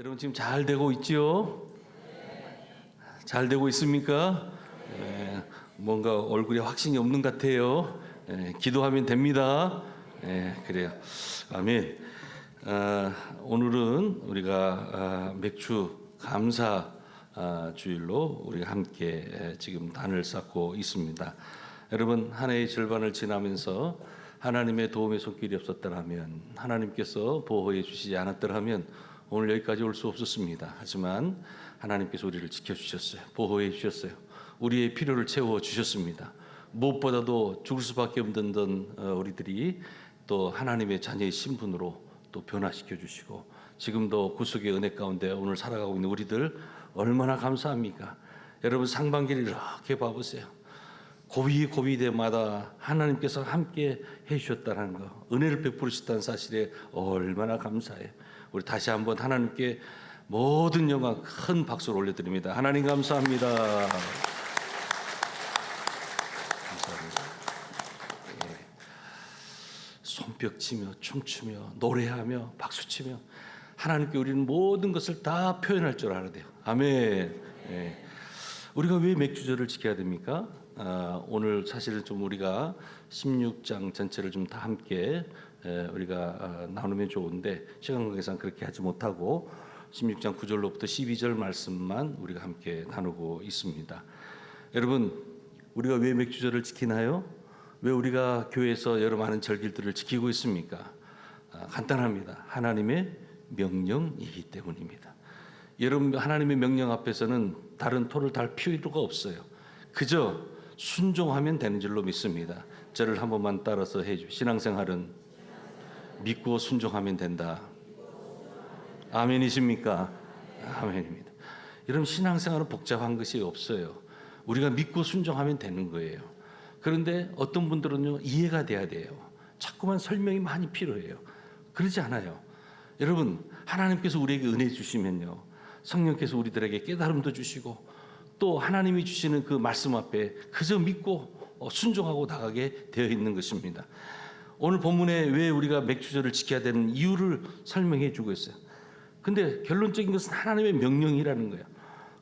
여러분 지금 잘 되고 있지요? 잘 되고 있습니까? 예, 뭔가 얼굴에 확신이 없는 것 같아요. 예, 기도하면 됩니다. 예, 그래요. 아멘. 아, 오늘은 우리가 아, 맥주 감사 아, 주일로 우리가 함께 예, 지금 단을 쌓고 있습니다. 여러분 한 해의 절반을 지나면서 하나님의 도움의 손길이 없었더라면 하나님께서 보호해 주시지 않았더라면 오늘 여기까지 올 수 없었습니다. 하지만 하나님께서 우리를 지켜주셨어요. 보호해 주셨어요. 우리의 필요를 채워 주셨습니다. 무엇보다도 죽을 수밖에 없는 어, 우리들이 또 하나님의 자녀의 신분으로 또 변화시켜 주시고 지금도 구속의 은혜 가운데 오늘 살아가고 있는 우리들 얼마나 감사합니까? 여러분 상반기를 이렇게 봐보세요. 고비 고비대마다 하나님께서 함께 해주셨다는 거, 은혜를 베푸셨다는 사실에 얼마나 감사해요. 우리 다시 한번 하나님께 모든 영광 큰 박수를 올려드립니다. 하나님 감사합니다. 감사합니다. 예. 치며 춤추며 노래하며 박수치며 하나님께 우리는 모든 것을 다 표현할 줄 알아야 돼요. 아멘. 예. 우리가 왜 맥주절을 지켜야 됩니까? 아, 오늘 사실은 좀 우리가 16장 전체를 좀 다 함께 에, 우리가 아, 나누면 좋은데 시간 관계상 그렇게 하지 못하고 16장 9절로부터 12절 말씀만 우리가 함께 나누고 있습니다. 여러분 우리가 왜 맥주절을 지키나요? 왜 우리가 교회에서 여러 많은 절기들을 지키고 있습니까? 아, 간단합니다. 하나님의 명령이기 때문입니다. 여러분 하나님의 명령 앞에서는 다른 토를 달 필요가 없어요. 그저 순종하면 되는 줄로 믿습니다. 저를 한 번만 따라서 해주. 신앙생활은 믿고 순종하면 된다. 아멘이십니까? 아멘입니다. 여러분 신앙생활은 복잡한 것이 없어요. 우리가 믿고 순종하면 되는 거예요. 그런데 어떤 분들은요 이해가 돼야 돼요. 자꾸만 설명이 많이 필요해요. 그러지 않아요. 여러분 하나님께서 우리에게 은혜 주시면요 성령께서 우리들에게 깨달음도 주시고 또 하나님이 주시는 그 말씀 앞에 그저 믿고 어, 순종하고 나가게 되어 있는 것입니다. 오늘 본문에 왜 우리가 맥주절을 지켜야 되는 이유를 설명해 주고 있어요. 근데 결론적인 것은 하나님의 명령이라는 거예요.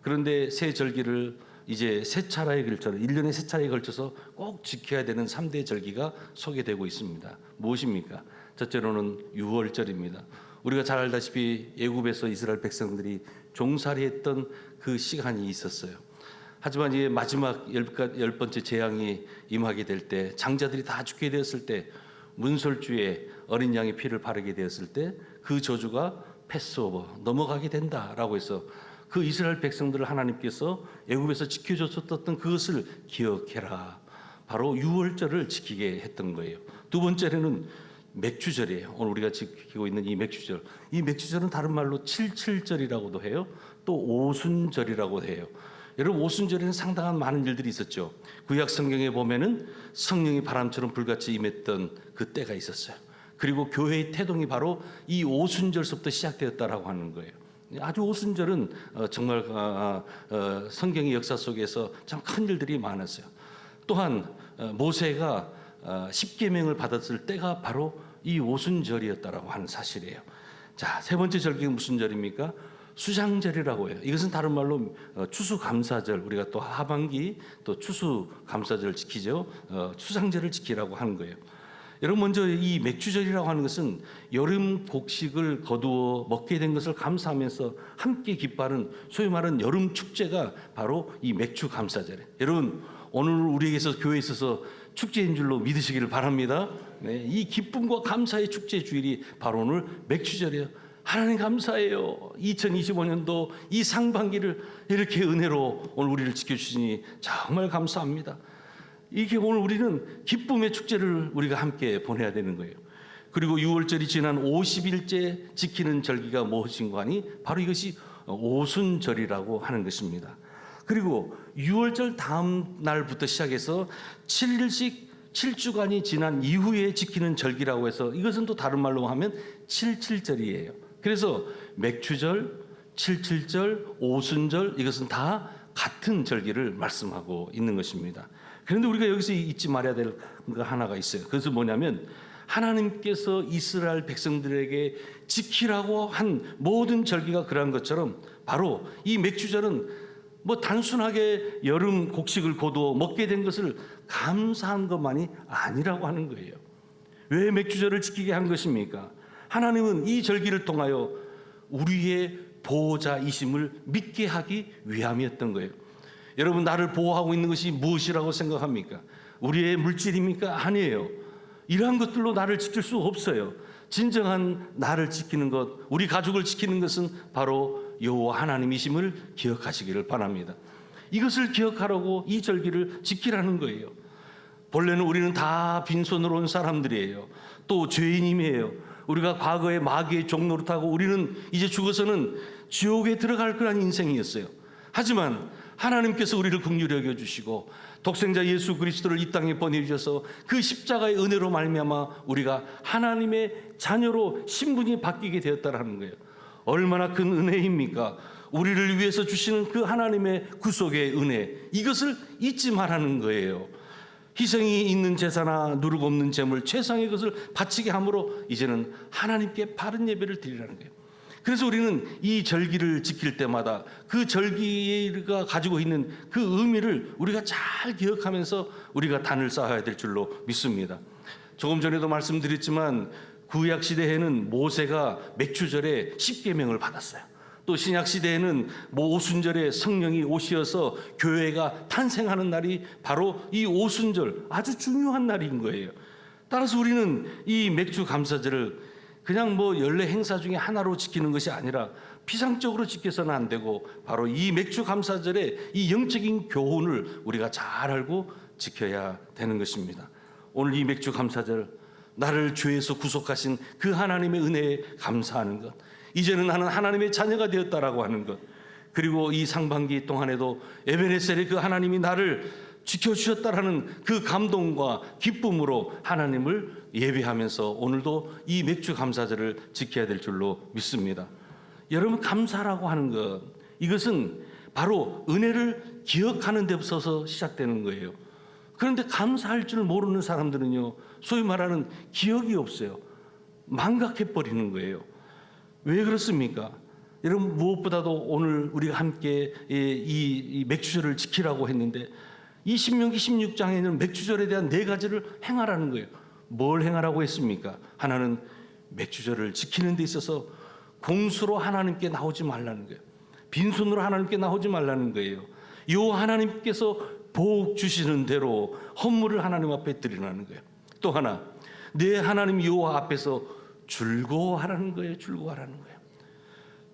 그런데 새 절기를 이제 세 차례에 걸쳐 1년에 세 차례에 걸쳐서 꼭 지켜야 되는 3대 절기가 소개되고 있습니다. 무엇입니까? 첫째로는 유월절입니다. 우리가 잘 알다시피 예굽에서 이스라엘 백성들이 종살이 했던 그 시간이 있었어요. 하지만 이제 마지막 열, 열 번째 재앙이 임하게 될 때 장자들이 다 죽게 되었을 때 문설주에 어린 양의 피를 바르게 되었을 때 그 저주가 패스오버 넘어가게 된다라고 해서 그 이스라엘 백성들을 하나님께서 애굽에서 지켜줬었던 그것을 기억해라. 바로 유월절을 지키게 했던 거예요. 두 번째로는 맥주절이에요. 오늘 우리가 지키고 있는 이 맥주절. 이 맥주절은 다른 말로 칠칠절이라고도 해요. 또 오순절이라고 해요. 여러분 오순절에는 상당한 많은 일들이 있었죠. 구약 성경에 보면은 성령이 바람처럼 불같이 임했던 그 때가 있었어요. 그리고 교회의 태동이 바로 이 오순절서부터 시작되었다라고 하는 거예요. 아주 오순절은 어, 정말 어, 어, 성경의 역사 속에서 참 큰 일들이 많았어요. 또한 어, 모세가 어, 십계명을 받았을 때가 바로 이 오순절이었다라고 하는 사실이에요. 자, 세 번째 절기가 무슨 절입니까? 수장절이라고 해요. 이것은 다른 말로 어, 추수감사절 우리가 또 하반기 또 추수감사절 지키죠. 어, 수장절을 지키라고 하는 거예요. 여러분 먼저 이 맥주절이라고 하는 것은 여름 곡식을 거두어 먹게 된 것을 감사하면서 함께 기뻐하는 소위 말하는 여름 축제가 바로 이 맥주 감사절이에요. 여러분 오늘 우리에게서 교회에 있어서 축제인 줄로 믿으시기를 바랍니다. 네, 이 기쁨과 감사의 축제 주일이 바로 오늘 맥주절이에요. 하나님 감사해요. 2025년도 이 상반기를 이렇게 은혜로 오늘 우리를 지켜주시니 정말 감사합니다. 이게 오늘 우리는 기쁨의 축제를 우리가 함께 보내야 되는 거예요. 그리고 6월절이 지난 50일째 지키는 절기가 무엇인가 하니 바로 이것이 오순절이라고 하는 것입니다. 그리고 6월절 다음 날부터 시작해서 7일씩 7주간이 지난 이후에 지키는 절기라고 해서 이것은 또 다른 말로 하면 77절이에요. 그래서 맥주절, 77절, 오순절 이것은 다 같은 절기를 말씀하고 있는 것입니다. 그런데 우리가 여기서 잊지 말아야 될 거 하나가 있어요. 그것은 뭐냐면 하나님께서 이스라엘 백성들에게 지키라고 한 모든 절기가 그러한 것처럼 바로 이 맥주절은 뭐 단순하게 여름 곡식을 거두어 먹게 된 것을 감사한 것만이 아니라고 하는 거예요. 왜 맥주절을 지키게 한 것입니까? 하나님은 이 절기를 통하여 우리의 보호자이심을 믿게 하기 위함이었던 거예요. 여러분 나를 보호하고 있는 것이 무엇이라고 생각합니까? 우리의 물질입니까? 아니에요. 이러한 것들로 나를 지킬 수 없어요. 진정한 나를 지키는 것, 우리 가족을 지키는 것은 바로 여호와 하나님이심을 기억하시기를 바랍니다. 이것을 기억하라고 이 절기를 지키라는 거예요. 본래는 우리는 다 빈손으로 온 사람들이에요. 또 죄인임이에요. 우리가 과거에 마귀의 종노릇하고 우리는 이제 죽어서는 지옥에 들어갈 그런 인생이었어요. 하지만 하나님께서 우리를 긍휼히 여겨 주시고 독생자 예수 그리스도를 이 땅에 보내 주셔서 그 십자가의 은혜로 말미암아 우리가 하나님의 자녀로 신분이 바뀌게 되었다라는 거예요. 얼마나 큰 은혜입니까? 우리를 위해서 주시는 그 하나님의 구속의 은혜 이것을 잊지 말라는 거예요. 희생이 있는 제사나 누룩 없는 제물 최상의 것을 바치게 함으로 이제는 하나님께 바른 예배를 드리라는 거예요. 그래서 우리는 이 절기를 지킬 때마다 그 절기가 가지고 있는 그 의미를 우리가 잘 기억하면서 우리가 단을 쌓아야 될 줄로 믿습니다. 조금 전에도 말씀드렸지만 구약 시대에는 모세가 맥주절에 십계명을 받았어요. 또 신약 시대에는 뭐 오순절에 성령이 오시어서 교회가 탄생하는 날이 바로 이 오순절 아주 중요한 날인 거예요. 따라서 우리는 이 맥주 감사절을 그냥 뭐 연례 행사 중에 하나로 지키는 것이 아니라 피상적으로 지켜서는 안 되고 바로 이 맥주 감사절의 이 영적인 교훈을 우리가 잘 알고 지켜야 되는 것입니다. 오늘 이 맥주 감사절 나를 죄에서 구속하신 그 하나님의 은혜에 감사하는 것. 이제는 나는 하나님의 자녀가 되었다라고 하는 것. 그리고 이 상반기 동안에도 에베네셀의 그 하나님이 나를 지켜주셨다라는 그 감동과 기쁨으로 하나님을 예배하면서 오늘도 이 맥주 감사절을 지켜야 될 줄로 믿습니다. 여러분 감사라고 하는 것 이것은 바로 은혜를 기억하는 데서서 시작되는 거예요. 그런데 감사할 줄 모르는 사람들은요 소위 말하는 기억이 없어요. 망각해 버리는 거예요. 왜 그렇습니까? 여러분 무엇보다도 오늘 우리가 함께 이, 이 맥주절을 지키라고 했는데 이 신명기 16장에는 맥주절에 대한 네 가지를 행하라는 거예요. 뭘 행하라고 했습니까? 하나는 맥주절을 지키는 데 있어서 공수로 하나님께 나오지 말라는 거예요. 빈손으로 하나님께 나오지 말라는 거예요. 요 하나님께서 복 주시는 대로 헌물을 하나님 앞에 드리라는 거예요. 또 하나 내 하나님 여호와 앞에서 즐거워하라는 거예요. 즐거워하라는 거예요.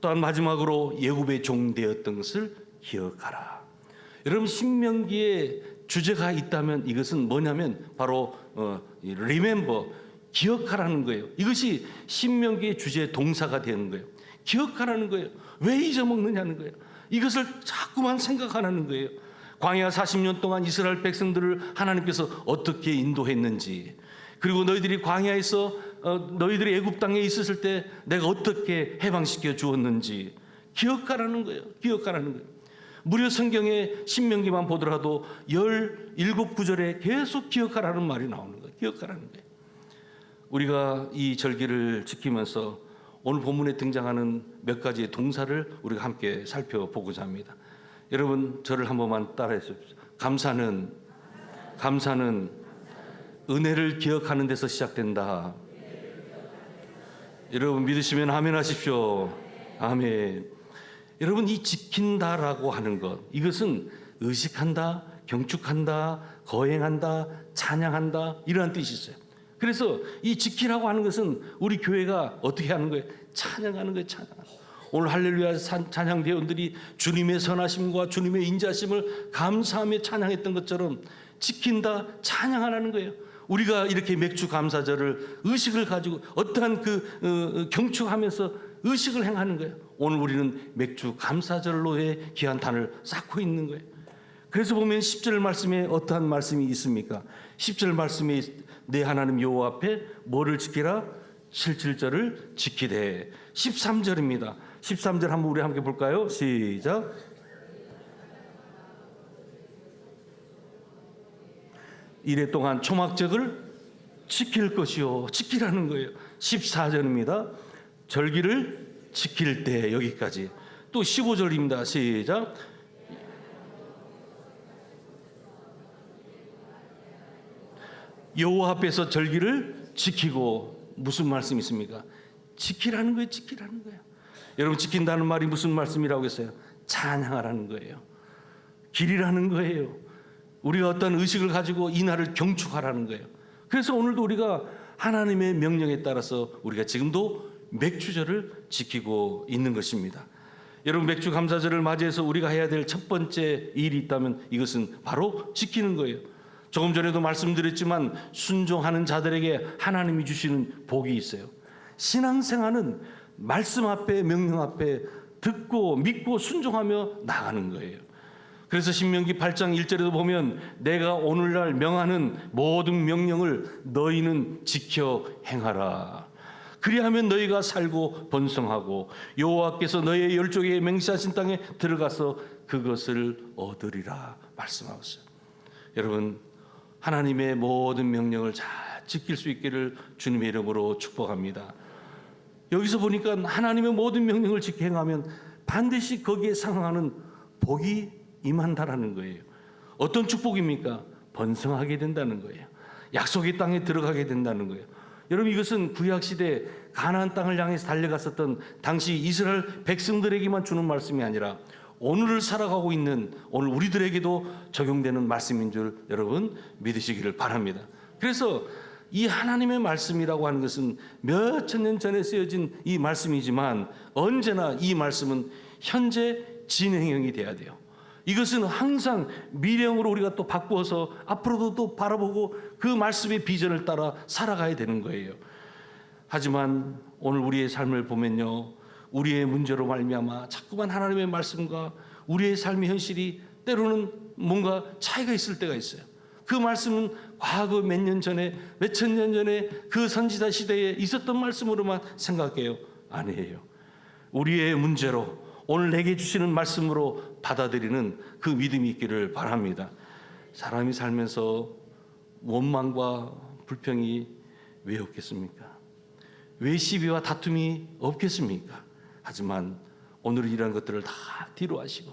또한 마지막으로 예굽의 종 되었던 것을 기억하라. 여러분 신명기에 주제가 있다면 이것은 뭐냐면 바로 어, remember 기억하라는 거예요. 이것이 신명기의 주제 동사가 되는 거예요. 기억하라는 거예요. 왜 잊어먹느냐는 거예요. 이것을 자꾸만 생각하라는 거예요. 광야 40년 동안 이스라엘 백성들을 하나님께서 어떻게 인도했는지 그리고 너희들이 광야에서 어, 너희들이 애굽 땅에 있었을 때 내가 어떻게 해방시켜 주었는지 기억하라는 거예요. 기억하라는 거예요. 무려 성경의 신명기만 보더라도 17구절에 계속 기억하라는 말이 나오는 거예요. 기억하라는 거예요. 우리가 이 절기를 지키면서 오늘 본문에 등장하는 몇 가지의 동사를 우리가 함께 살펴보고자 합니다. 여러분 저를 한 번만 따라해 주십시오. 감사는 감사는 은혜를 기억하는 데서 시작된다. 여러분 믿으시면 아멘 하십시오. 아멘. 여러분 이 지킨다라고 하는 것 이것은 의식한다, 경축한다, 거행한다, 찬양한다 이러한 뜻이 있어요. 그래서 이 지키라고 하는 것은 우리 교회가 어떻게 하는 거예요? 찬양하는 거예요, 찬양. 오늘 할렐루야 찬양 대원들이 주님의 선하심과 주님의 인자심을 감사하며 찬양했던 것처럼 지킨다, 찬양하라는 거예요. 우리가 이렇게 맥주 감사절을 의식을 가지고 어떠한 그 어, 경축하면서 의식을 행하는 거예요. 오늘 우리는 맥주 감사절로의 귀한 단을 쌓고 있는 거예요. 그래서 보면 10절 말씀에 어떠한 말씀이 있습니까? 10절 말씀에 내 하나님 여호와 앞에 뭐를 지키라? 7절을 지키되 13절입니다. 13절 한번 우리 함께 볼까요? 시작. 이래 동안 초막적을 지킬 것이요. 지키라는 거예요. 14절입니다. 절기를 지킬 때 여기까지. 또 15절입니다. 시작. 여호와 앞에서 절기를 지키고 무슨 말씀 있습니까? 지키라는 거예요. 지키라는 거예요. 여러분 지킨다는 말이 무슨 말씀이라고 했어요? 찬양하라는 거예요. 길이라는 거예요. 우리가 어떤 의식을 가지고 이 날을 경축하라는 거예요. 그래서 오늘도 우리가 하나님의 명령에 따라서 우리가 지금도 맥주절을 지키고 있는 것입니다. 여러분 맥주 감사절을 맞이해서 우리가 해야 될 첫 번째 일이 있다면 이것은 바로 지키는 거예요. 조금 전에도 말씀드렸지만 순종하는 자들에게 하나님이 주시는 복이 있어요. 신앙생활은 말씀 앞에 명령 앞에 듣고 믿고 순종하며 나가는 거예요. 그래서 신명기 8장 1절에도 보면 내가 오늘날 명하는 모든 명령을 너희는 지켜 행하라. 그리하면 너희가 살고 번성하고 여호와께서 너희의 열조에 맹세하신 땅에 들어가서 그것을 얻으리라 말씀하고 있어요. 여러분 하나님의 모든 명령을 잘 지킬 수 있기를 주님의 이름으로 축복합니다. 여기서 보니까 하나님의 모든 명령을 지켜 행하면 반드시 거기에 상응하는 복이 임한다라는 거예요. 어떤 축복입니까? 번성하게 된다는 거예요. 약속의 땅에 들어가게 된다는 거예요. 여러분 이것은 구약 시대 가나안 땅을 향해서 달려갔었던 당시 이스라엘 백성들에게만 주는 말씀이 아니라 오늘을 살아가고 있는 오늘 우리들에게도 적용되는 말씀인 줄 여러분 믿으시기를 바랍니다. 그래서 이 하나님의 말씀이라고 하는 것은 몇 천 년 전에 쓰여진 이 말씀이지만 언제나 이 말씀은 현재 진행형이 돼야 돼요. 이것은 항상 미래형으로 우리가 또 바꾸어서 앞으로도 또 바라보고 그 말씀의 비전을 따라 살아가야 되는 거예요. 하지만 오늘 우리의 삶을 보면요. 우리의 문제로 말미암아 자꾸만 하나님의 말씀과 우리의 삶의 현실이 때로는 뭔가 차이가 있을 때가 있어요. 그 말씀은 과거 몇 년 전에 몇 천 년 전에 그 선지자 시대에 있었던 말씀으로만 생각해요. 아니에요. 우리의 문제로 오늘 내게 주시는 말씀으로 받아들이는 그 믿음이 있기를 바랍니다. 사람이 살면서 원망과 불평이 왜 없겠습니까? 왜 시비와 다툼이 없겠습니까? 하지만 오늘 이런 것들을 다 뒤로 하시고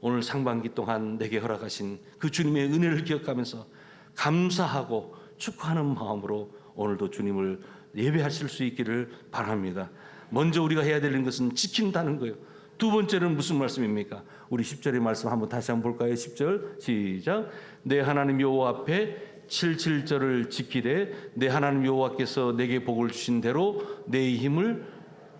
오늘 상반기 동안 내게 허락하신 그 주님의 은혜를 기억하면서 감사하고 축하하는 마음으로 오늘도 주님을 예배하실 수 있기를 바랍니다. 먼저 우리가 해야 되는 것은 지킨다는 거예요. 두 번째는 무슨 말씀입니까? 우리 10절의 말씀 한번 다시 한번 볼까요? 10절 시작. 내 하나님 여호와 앞에 77절을 지키되 내 하나님 여호와께서 내게 복을 주신 대로 내 힘을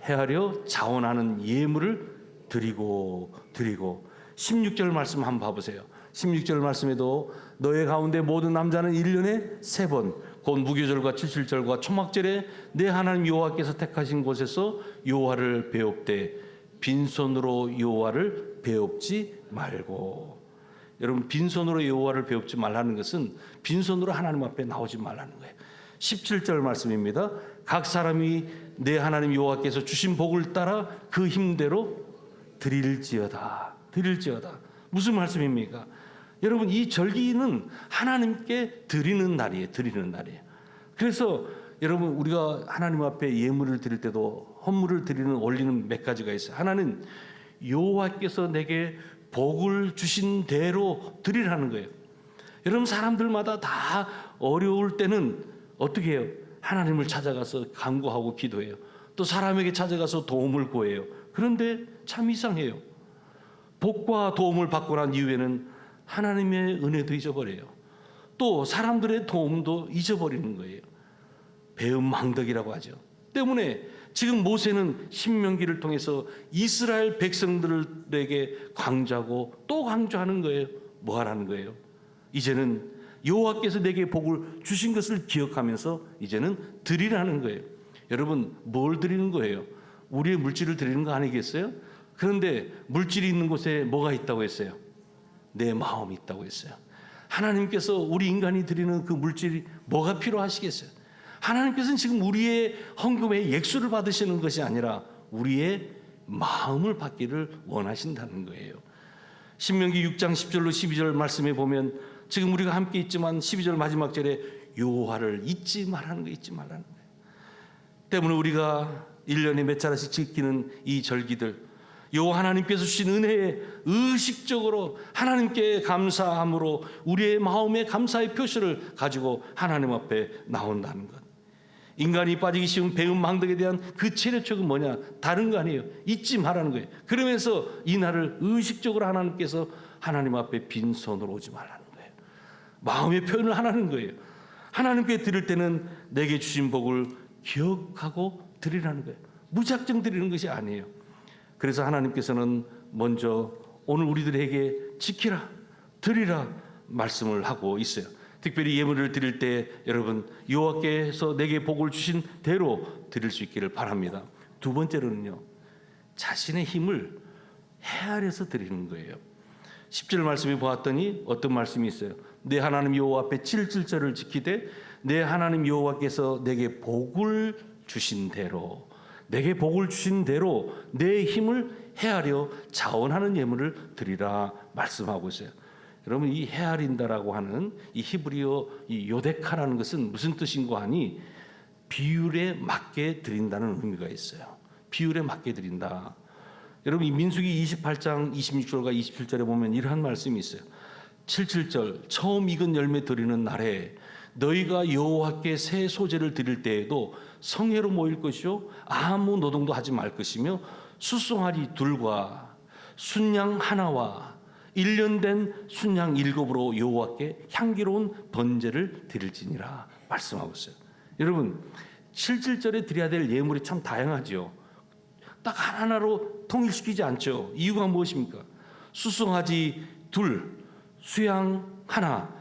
헤아려 자원하는 예물을 드리고 드리고 16절 말씀 한번 봐보세요. 16절 말씀에도 너의 가운데 모든 남자는 1년에 세 번, 곧 무교절과 칠칠절과 초막절에 내 하나님 여호와께서 택하신 곳에서 여호와를 배웁되 빈손으로 여호와를 배웁지 말고 여러분 빈손으로 여호와를 배웁지 말라는 것은 빈손으로 하나님 앞에 나오지 말라는 거예요. 17절 말씀입니다. 각 사람이 내 하나님 여호와께서 주신 복을 따라 그 힘대로 드릴지어다. 드릴지어다. 무슨 말씀입니까? 여러분 이 절기는 하나님께 드리는 날이에요. 드리는 날이에요. 그래서 여러분 우리가 하나님 앞에 예물을 드릴 때도 헌물을 드리는 원리는 몇 가지가 있어요. 하나는 여호와께서 내게 복을 주신 대로 드리라는 거예요. 여러분 사람들마다 다 어려울 때는 어떻게 해요? 하나님을 찾아가서 간구하고 기도해요. 또 사람에게 찾아가서 도움을 구해요. 그런데 참 이상해요. 복과 도움을 받고 난 이후에는 하나님의 은혜도 잊어버려요. 또 사람들의 도움도 잊어버리는 거예요. 배은망덕이라고 하죠. 때문에 지금 모세는 신명기를 통해서 이스라엘 백성들에게 강조하고 또 강조하는 거예요. 뭐 하라는 거예요? 이제는 여호와께서 내게 복을 주신 것을 기억하면서 이제는 드리라는 거예요. 여러분 뭘 드리는 거예요? 우리의 물질을 드리는 거 아니겠어요? 그런데 물질이 있는 곳에 뭐가 있다고 했어요? 내 마음이 있다고 했어요. 하나님께서 우리 인간이 드리는 그 물질이 뭐가 필요하시겠어요? 하나님께서는 지금 우리의 헌금의 액수를 받으시는 것이 아니라 우리의 마음을 받기를 원하신다는 거예요. 신명기 6장 10절로 12절 말씀에 보면 지금 우리가 함께 있지만 12절 마지막 절에 여호와를 잊지 말라는 거 잊지 말라는 거예요. 때문에 우리가 1년에 몇 차례씩 지키는 이 절기들 여호와 하나님께서 주신 은혜에 의식적으로 하나님께 감사함으로 우리의 마음의 감사의 표시를 가지고 하나님 앞에 나온다는 것. 인간이 빠지기 쉬운 배움 망덕에 대한 그 체력적은 뭐냐? 다른 거 아니에요. 잊지 말라는 거예요. 그러면서 이 날을 의식적으로 하나님께서 하나님 앞에 빈손으로 오지 말라는 거예요. 마음의 표현을 하라는 거예요. 하나님께 드릴 때는 내게 주신 복을 기억하고 드리라는 거예요. 무작정 드리는 것이 아니에요. 그래서 하나님께서는 먼저 오늘 우리들에게 지키라, 드리라 말씀을 하고 있어요. 특별히 예물을 드릴 때 여러분 여호와께서 내게 복을 주신 대로 드릴 수 있기를 바랍니다. 두 번째로는요. 자신의 힘을 헤아려서 드리는 거예요. 10절 말씀에 보았더니 어떤 말씀이 있어요. 내 하나님 여호와 앞에 7절을 지키되 내 하나님 여호와께서 내게 복을 주신 대로 내게 복을 주신 대로 내 힘을 헤아려 자원하는 예물을 드리라 말씀하고 있어요. 여러분 이 헤아린다라고 하는 이 히브리어 이 요데카라는 것은 무슨 뜻인고 하니 비율에 맞게 드린다는 의미가 있어요. 비율에 맞게 드린다. 여러분 이 민수기 28장 26절과 27절에 보면 이러한 말씀이 있어요. 77절 처음 익은 열매 드리는 날에 너희가 여호와께 새 소재를 드릴 때에도 성회로 모일 것이요 아무 노동도 하지 말 것이며 수송아리 둘과 순양 하나와 1년 된 순양 일곱으로 여호와께 향기로운 번제를 드릴지니라 말씀하고 있어요. 여러분 77절에 드려야 될 예물이 참 다양하지요. 딱 하나로 통일시키지 않죠. 이유가 무엇입니까? 수송아지 둘, 수양 하나,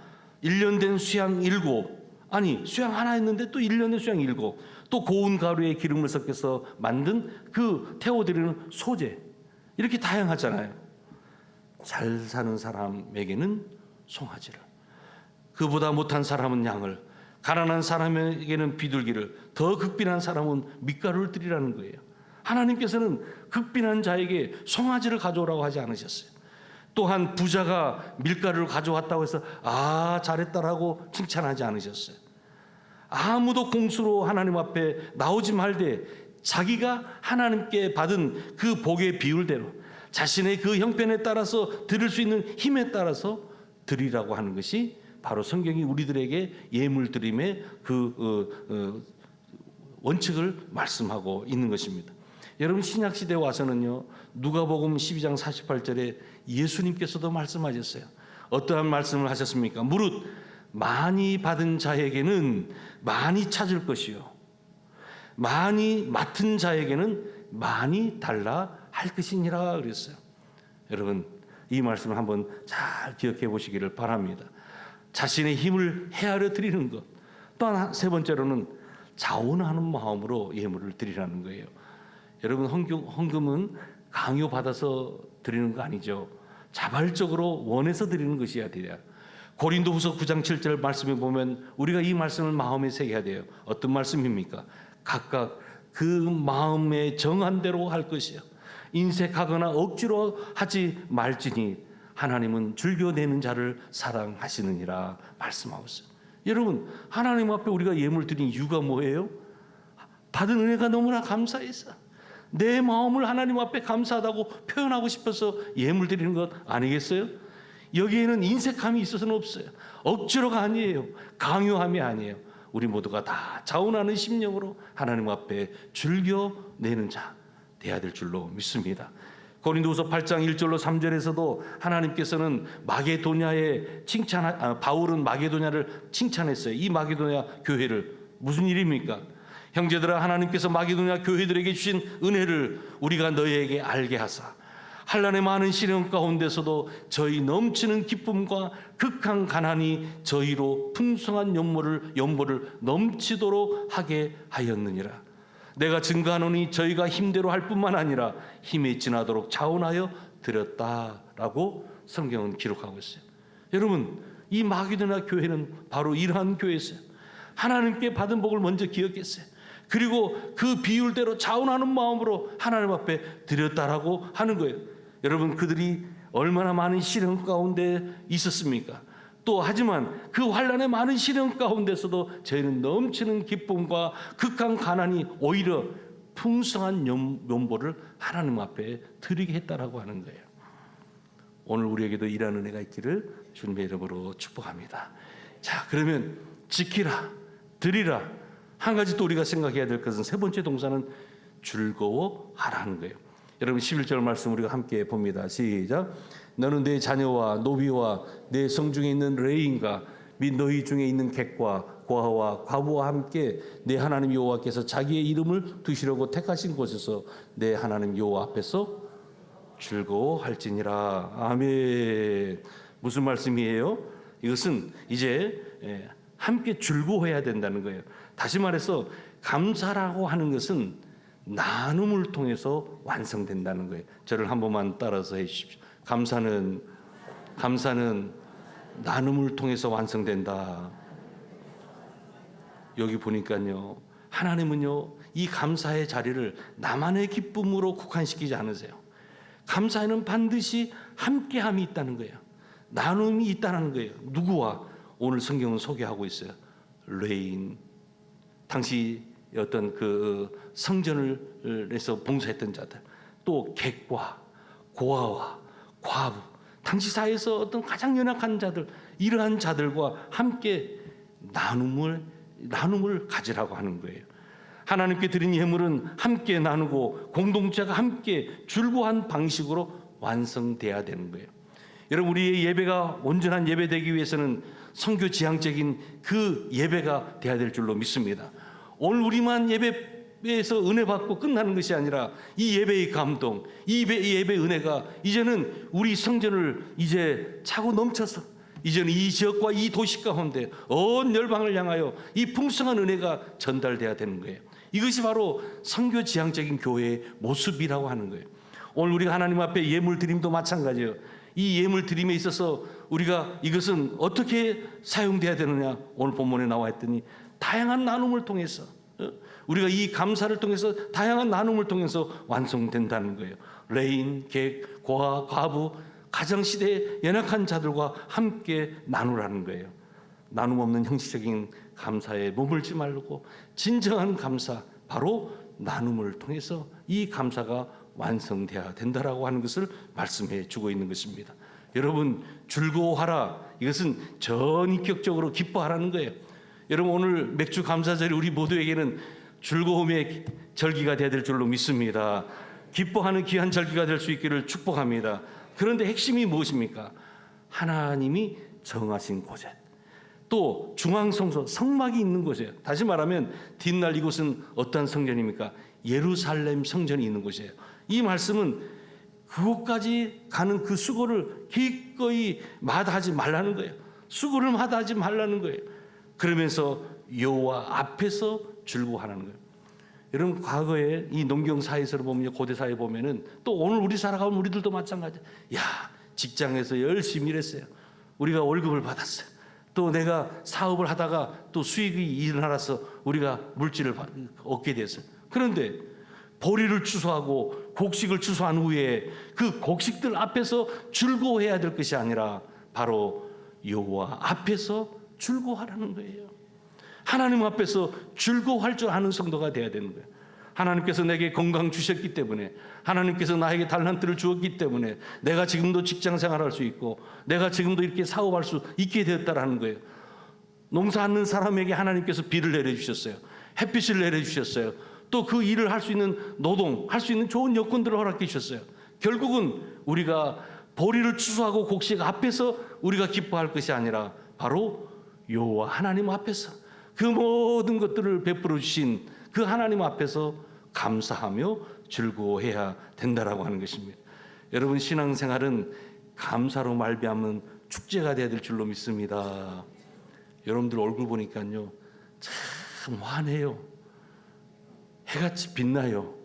1년 된 수양 일곱. 아니, 수양 하나 했는데 또 1년 된 수양 일곱. 또 고운 가루에 기름을 섞여서 만든 그 태워드리는 소재. 이렇게 다양하잖아요. 잘 사는 사람에게는 송아지를, 그보다 못한 사람은 양을, 가난한 사람에게는 비둘기를, 더 극빈한 사람은 밑가루를 드리라는 거예요. 하나님께서는 극빈한 자에게 송아지를 가져오라고 하지 않으셨어요. 또한 부자가 밀가루를 가져왔다고 해서 아 잘했다라고 칭찬하지 않으셨어요. 아무도 공수로 하나님 앞에 나오지 말되 자기가 하나님께 받은 그 복의 비율대로 자신의 그 형편에 따라서 드릴 수 있는 힘에 따라서 드리라고 하는 것이 바로 성경이 우리들에게 예물 드림의 그 어, 어, 원칙을 말씀하고 있는 것입니다. 여러분 신약 시대에 와서는요. 누가복음 12장 48절에 예수님께서도 말씀하셨어요. 어떠한 말씀을 하셨습니까? 무릇 많이 받은 자에게는 많이 찾을 것이요. 많이 맡은 자에게는 많이 달라 할 것이니라 그랬어요. 여러분 이 말씀을 한번 잘 기억해 보시기를 바랍니다. 자신의 힘을 헤아려 드리는 것. 또세 번째로는 자원하는 마음으로 예물을 드리라는 거예요. 여러분 헌금, 헌금 은 강요 받아서 드리는 거 아니죠. 자발적으로 원해서 드리는 것이야 돼요. 고린도후서 9장 7절 말씀에 보면 우리가 이 말씀을 마음에 새겨야 돼요. 어떤 말씀입니까? 각각 그 마음에 정한 대로 할 것이요. 인색하거나 억지로 하지 말지니 하나님은 즐겨내는 자를 사랑하시느니라 있어요. 여러분 하나님 앞에 우리가 예물 드린 이유가 뭐예요? 받은 은혜가 너무나 감사해서 내 마음을 하나님 앞에 감사하다고 표현하고 싶어서 예물 드리는 것 아니겠어요? 여기에는 인색함이 있어서는 없어요. 억지로가 아니에요. 강요함이 아니에요. 우리 모두가 다 자원하는 심령으로 하나님 앞에 즐겨 내는 자 돼야 될 줄로 믿습니다. 고린도후서 8장 1절로 3절에서도 하나님께서는 마게도냐의 칭찬 아, 바울은 마게도냐를 칭찬했어요. 이 마게도냐 교회를 무슨 일입니까? 형제들아 하나님께서 마게도냐 교회들에게 주신 은혜를 우리가 너희에게 알게 하사 한란의 많은 시련 가운데서도 저희 넘치는 기쁨과 극한 가난이 저희로 풍성한 연모를 연보를 넘치도록 하게 하였느니라. 내가 증거하노니 저희가 힘대로 할 뿐만 아니라 힘에 지나도록 자원하여 드렸다라고 성경은 기록하고 있어요. 여러분 이 마게도나 교회는 바로 이러한 교회였어요. 하나님께 받은 복을 먼저 기억했어요. 그리고 그 비율대로 자원하는 마음으로 하나님 앞에 드렸다라고 하는 거예요. 여러분 그들이 얼마나 많은 시련 가운데 있었습니까? 또 하지만 그 환란의 많은 시련 가운데서도 저희는 넘치는 기쁨과 극한 가난이 오히려 풍성한 연- 연보를 하나님 앞에 드리게 했다라고 하는 거예요. 오늘 우리에게도 이러한 은혜가 있기를 주님의 이름으로 축복합니다. 자, 그러면 지키라, 드리라. 한 가지 또 우리가 생각해야 될 것은 세 번째 동사는 즐거워하라는 거예요. 여러분 11절 말씀 우리가 함께 봅니다. 시작. 너는 내 자녀와 노비와 내 성중에 있는 레인과 및 너희 중에 있는 객과 고아와 과부와 함께 내 하나님 여호와께서 자기의 이름을 두시려고 택하신 곳에서 내 하나님 여호와 앞에서 즐거워할지니라. 아멘. 무슨 말씀이에요? 이것은 이제 예, 함께 즐거워해야 된다는 거예요. 다시 말해서 감사라고 하는 것은 나눔을 통해서 완성된다는 거예요. 저를 한 번만 따라서 해 주십시오. 감사는 감사는 나눔을 통해서 완성된다. 여기 보니까요. 하나님은요. 이 감사의 자리를 나만의 기쁨으로 국한시키지 않으세요. 감사에는 반드시 함께함이 있다는 거예요. 나눔이 있다는 거예요. 누구와 오늘 성경은 소개하고 있어요. 레인 당시 어떤 그 성전을 해서 봉사했던 자들, 또 객과 고아와 과부, 당시 사회에서 어떤 가장 연약한 자들, 이러한 자들과 함께 나눔을 나눔을 가지라고 하는 거예요. 하나님께 드린 예물은 함께 나누고 공동체가 함께 줄고한 방식으로 완성돼야 되는 거예요. 여러분 우리의 예배가 온전한 예배 되기 위해서는 성교 지향적인 그 예배가 돼야 될 줄로 믿습니다. 오늘 우리만 예배 에서 은혜 받고 끝나는 것이 아니라 이 예배의 감동, 이 예배, 이 예배 은혜가 이제는 우리 성전을 이제 차고 넘쳐서 이제는 이 지역과 이 도시 가운데 온 열방을 향하여 이 풍성한 은혜가 전달돼야 되는 거예요. 이것이 바로 성교 지향적인 교회의 모습이라고 하는 거예요. 오늘 우리가 하나님 앞에 예물 드림도 마찬가지예요. 이 예물 드림에 있어서 우리가 이것은 어떻게 사용돼야 되느냐 오늘 본문에 나와 있더니 다양한 나눔을 통해서 어? 우리가 이 감사를 통해서 다양한 나눔을 통해서 완성된다는 거예요. 레인, 객, 고아, 과부 가정 시대의 연약한 자들과 함께 나누라는 거예요. 나눔 없는 형식적인 감사에 머물지 말고 진정한 감사 바로 나눔을 통해서 이 감사가 완성돼야 된다라고 하는 것을 말씀해 주고 있는 것입니다. 여러분 즐거워하라 이것은 전인격적으로 기뻐하라는 거예요. 여러분 오늘 맥주 감사절이 우리 모두에게는 즐거움의 절기가 되어야 될 줄로 믿습니다. 기뻐하는 귀한 절기가 될 수 있기를 축복합니다. 그런데 핵심이 무엇입니까? 하나님이 정하신 곳에 또 중앙성소 성막이 있는 곳이에요. 다시 말하면 뒷날 이곳은 어떤 성전입니까? 예루살렘 성전이 있는 곳이에요. 이 말씀은 그곳까지 가는 그 수고를 기꺼이 마다하지 말라는 거예요. 수고를 마다하지 말라는 거예요. 그러면서 여호와 앞에서 즐거워하는 거예요. 여러분 과거에 이 농경 사회에서 보면 고대 사회 보면은 또 오늘 우리 살아가는 우리들도 마찬가지. 야 직장에서 열심히 일했어요. 우리가 월급을 받았어요. 또 내가 사업을 하다가 또 수익이 일어나서 우리가 물질을 받- 얻게 됐어요. 그런데 보리를 추수하고 곡식을 추수한 후에 그 곡식들 앞에서 즐거워해야 될 것이 아니라 바로 여호와 앞에서 즐거워하라는 거예요. 하나님 앞에서 즐거워할 줄 아는 성도가 돼야 되는 거예요. 하나님께서 내게 건강 주셨기 때문에 하나님께서 나에게 달란트를 주었기 때문에 내가 지금도 직장 생활할 수 있고 내가 지금도 이렇게 사업할 수 있게 되었다라는 거예요. 농사하는 사람에게 하나님께서 비를 내려 주셨어요. 햇빛을 내려 주셨어요. 또 그 일을 할 수 있는 노동, 할 수 있는 좋은 여건들을 허락해 주셨어요. 결국은 우리가 보리를 추수하고 곡식 앞에서 우리가 기뻐할 것이 아니라 바로 여호와 하나님 앞에서 그 모든 것들을 베풀어 주신 그 하나님 앞에서 감사하며 즐거워해야 된다라고 하는 것입니다. 여러분 신앙생활은 감사로 말미암은 축제가 되어야 될 줄로 믿습니다. 여러분들 얼굴 보니까요 참 환해요. 해같이 빛나요.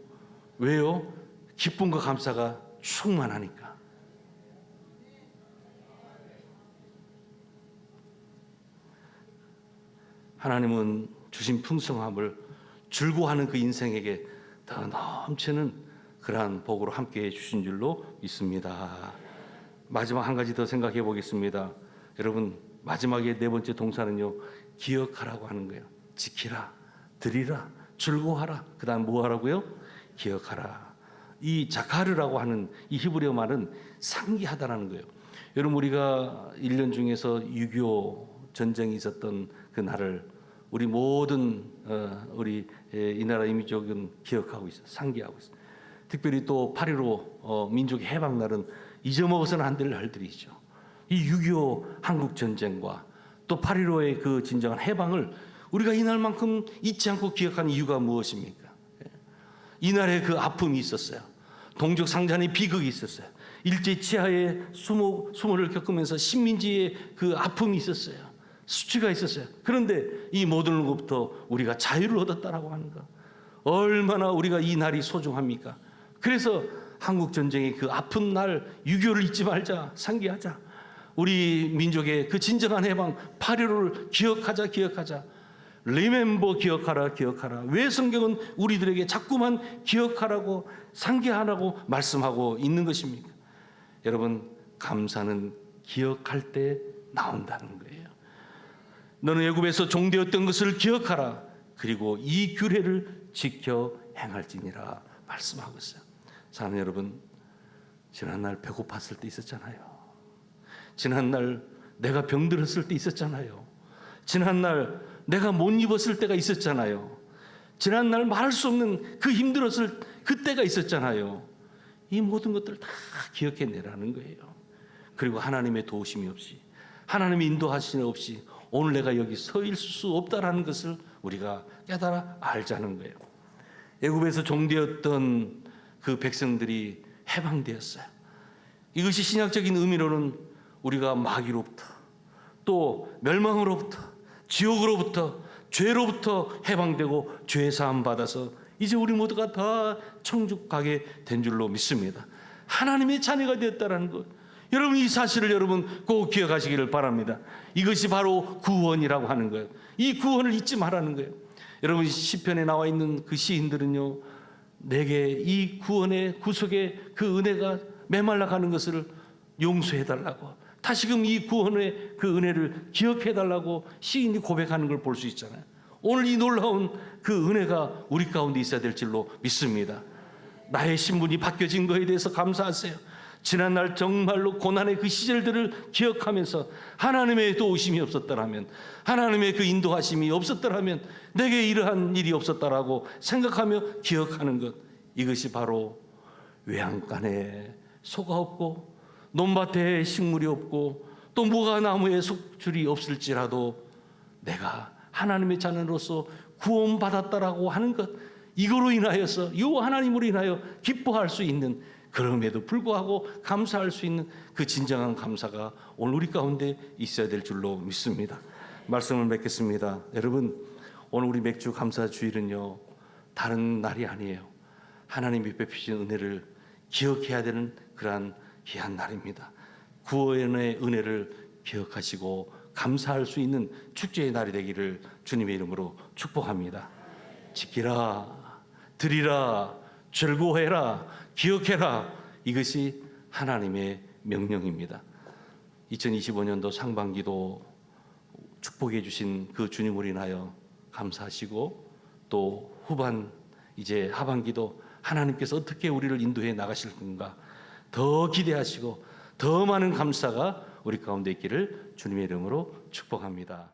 왜요? 기쁨과 감사가 충만하니까. 하나님은 주신 풍성함을 즐거워하는 그 인생에게 더 넘치는 그러한 복으로 함께 해 주신 줄로 믿습니다. 마지막 한 가지 더 생각해 보겠습니다. 여러분 마지막에 네 번째 동사는요. 기억하라고 하는 거예요. 지키라, 드리라, 즐거워하라. 그다음 뭐 하라고요? 기억하라. 이 자카르라고 하는 이 히브리어 말은 상기하다라는 거예요. 여러분 우리가 1년 중에서 6.25 전쟁이 있었던 그 날을 우리 모든 어, 우리 예, 이 나라 이민족은 기억하고 있어, 상기하고 있어. 특별히 또 8.15 어, 민족의 해방 날은 잊어먹어서는 안 될 날들이죠. 이 6.25 한국 전쟁과 또 8.15의 그 진정한 해방을 우리가 이날만큼 잊지 않고 기억하는 이유가 무엇입니까? 예. 이날에 그 아픔이 있었어요. 동족 상잔의 비극이 있었어요. 일제 치하의 수모, 수모를 겪으면서 식민지의 그 아픔이 있었어요. 수치가 있었어요. 그런데 이 모든 것부터 우리가 자유를 얻었다라고 하는가. 얼마나 우리가 이 날이 소중합니까? 그래서 한국 전쟁의 그 아픈 날 6.25를 잊지 말자, 상기하자. 우리 민족의 그 진정한 해방 8.15를 기억하자, 기억하자. 리멤버 기억하라, 기억하라. 왜 성경은 우리들에게 자꾸만 기억하라고 상기하라고 말씀하고 있는 것입니까? 여러분, 감사는 기억할 때 나온다는 거예요. 너는 애굽에서 종되었던 것을 기억하라. 그리고 이 규례를 지켜 행할지니라 말씀하고 있어요. 사랑하는 여러분, 지난날 배고팠을 때 있었잖아요. 지난날 내가 병들었을 때 있었잖아요. 지난날 내가 못 입었을 때가 있었잖아요. 지난날 말할 수 없는 그 힘들었을 그때가 있었잖아요. 이 모든 것들을 다 기억해 내라는 거예요. 그리고 하나님의 도우심이 없이 하나님의 인도하심이 없이 오늘 내가 여기 서 있을 수 없다라는 것을 우리가 깨달아 알자는 거예요. 애굽에서 종되었던 그 백성들이 해방되었어요. 이것이 신약적인 의미로는 우리가 마귀로부터 또 멸망으로부터 지옥으로부터 죄로부터 해방되고 죄 사함 받아서 이제 우리 모두가 다 천국 가게 된 줄로 믿습니다. 하나님의 자녀가 되었다라는 것. 여러분 이 사실을 여러분 꼭 기억하시기를 바랍니다. 이것이 바로 구원이라고 하는 거예요. 이 구원을 잊지 말라는 거예요. 여러분 시편에 나와 있는 그 시인들은요. 내게 이 구원의 구속의 그 은혜가 메말라 가는 것을 용서해 달라고 다시금 이 구원의 그 은혜를 기억해 달라고 시인이 고백하는 걸 볼 수 있잖아요. 오늘 이 놀라운 그 은혜가 우리 가운데 있어야 될 줄로 믿습니다. 나의 신분이 바뀌어진 것에 대해서 감사하세요. 지난날 정말로 고난의 그 시절들을 기억하면서 하나님의 도우심이 없었더라면 하나님의 그 인도하심이 없었더라면 내게 이러한 일이 없었다라고 생각하며 기억하는 것 이것이 바로 외양간에 소가 없고 논밭에 식물이 없고 또 무화 나무에 속줄이 없을지라도 내가 하나님의 자녀로서 구원받았다라고 하는 것 이거로 인하여서 이 하나님으로 인하여 기뻐할 수 있는 그럼에도 불구하고 감사할 수 있는 그 진정한 감사가 오늘 우리 가운데 있어야 될 줄로 믿습니다. 말씀을 맺겠습니다. 여러분 오늘 우리 맥주 감사 주일은요 다른 날이 아니에요. 하나님이 베푸신 은혜를 기억해야 되는 그러한 귀한 날입니다. 구원의 은혜를 기억하시고 감사할 수 있는 축제의 날이 되기를 주님의 이름으로 축복합니다. 지키라, 드리라, 즐거워해라, 기억해라. 이것이 하나님의 명령입니다. 2025년도 상반기도 축복해 주신 그 주님을 인하여 감사하시고 또 후반 이제 하반기도 하나님께서 어떻게 우리를 인도해 나가실 건가 더 기대하시고 더 많은 감사가 우리 가운데 있기를 주님의 이름으로 축복합니다.